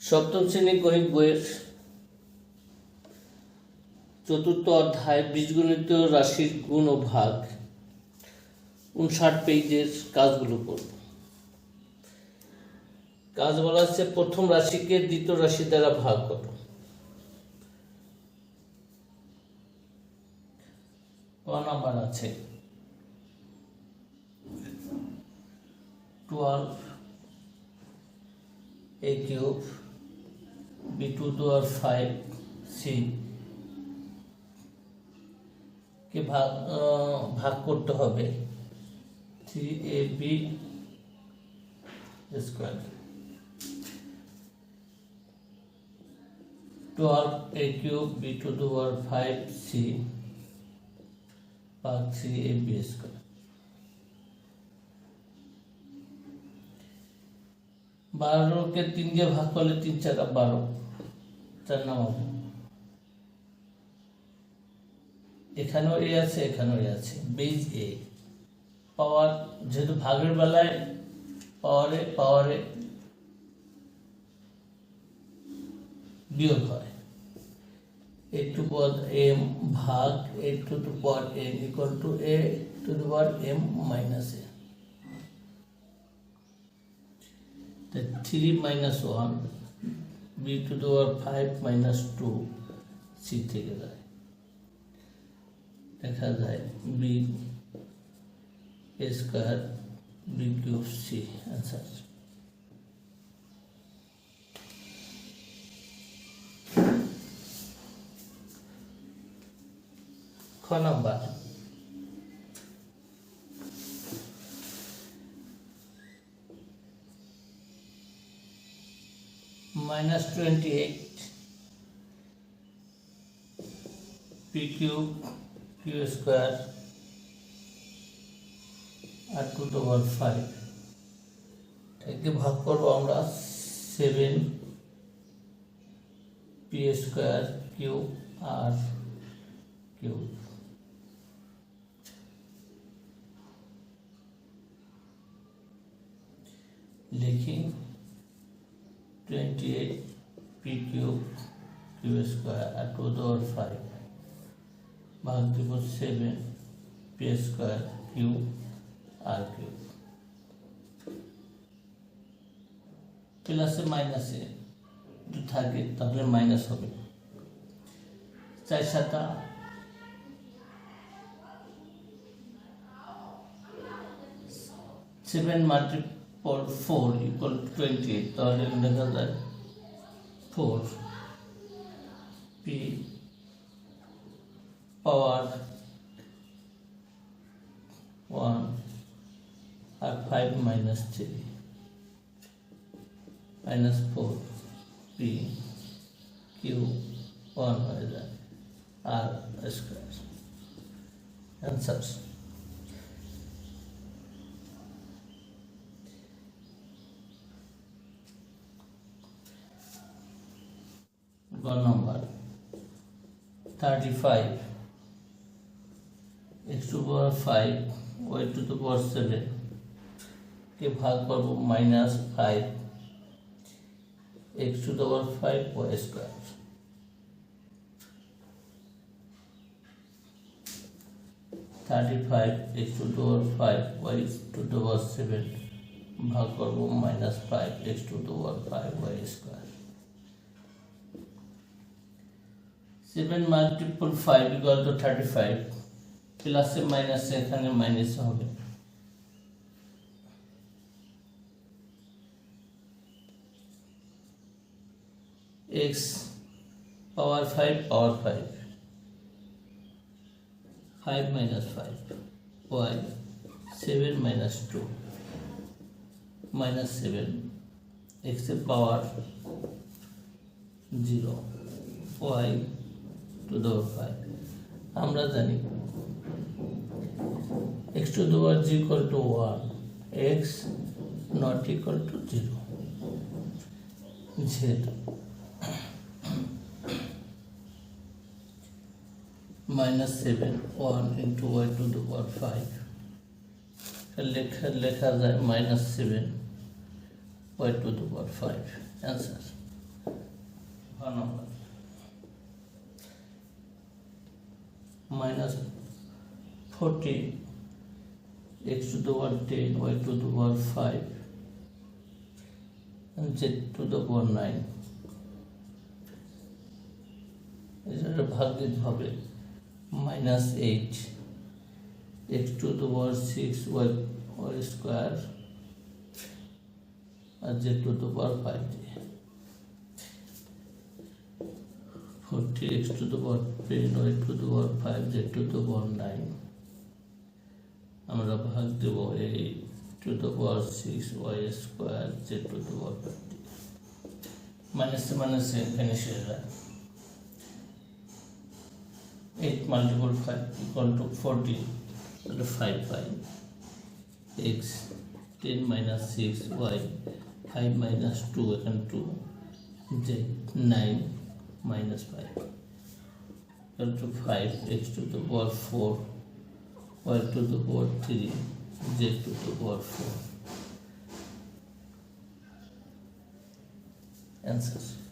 সপ্তম শ্রেণির গণিত বইয়ের চতুর্থ অধ্যায় বীজগণিত রাশির গুণ ও ভাগ। উনষাট পেজের কাজগুলো করব। কাজ বলা হচ্ছে প্রথম রাশিকে দ্বিতীয় রাশি দ্বারা ভাগ করো নাম্বার আছে? টুয়েলভ b to আর ফাইভ সি কে ভাগ ভাগ করতে হবে। Three A B square. Twelve A cube B two two R five C ভাগ থ্রি এ বি স্কোয়ার। বারোকে তিন দিয়ে ভাগ করলে তিন চাকা বারো। চার নামাবো। এখানেও এ আছে, এখানেও এ আছে। বেজ এ পাওয়ার যেহেতু ভাগের বেলায় পাওয়ারে পাওয়ারে বিয়োগ হয়। এ টু পদ এম ভাগ এ টু টু পদ m equal to a to two পদ m minus a the 3 minus 1 b to the power 5 minus 2 c থেকে যায়। দেখা যায় b a square b cube c answer খ number minus 28 p cube, q square আর to power five একে ভাগ করব আমরা সেভেন পি স্কোয়ার কিউ আর কিউ লিখি। 28 p cube q square R 2 the power 5 ভাগ দিব 7 p square q r cube প্লাসে মাইনাসে যদি থাকে তাহলে মাইনাস হবে। চার সাতা। Seven multiple four equal twenty eight তাহলে দেখা যায় ফোর পি পাওয়ার ওয়ান আর five minus three minus four P Q one হয়ে যায় আর square answer 35 x to power 5 y to the power 7 কে ভাগ করব? Minus five x to power five y square thirty five x to power five y to power seven ভাগ করব? Minus five x to power five y square seven multiple five equal to thirty five প্লাসে মাইনাসে এখানে minus হবে x power five power five five minus five y seven minus two minus seven এক্সের power zero y to the power আমরা জানি। X to power g equal to one x not equal to zero যেহেতু minus seven one into y to power five লেখা লেখা যায় minus seven y to power five answer ঘ number minus 40 x to the power 10 y to the power 5 and z to the power 9 এটার ভাগ হবে minus eight x to the power six y y square R z to the five দিয়ে forty x to the power ten y to the power five z to the power nine আমরা ভাগ দেব এই to the power six y square z to the power fifty মাইনাসে মাইনাসে হয়ে যায়। Eight multiple five equal to forty five pi x ten minus six y five minus to এখানে to z nine minus 5 equal to 5 x to the power 4 y to the power 3 z to the power 4 answers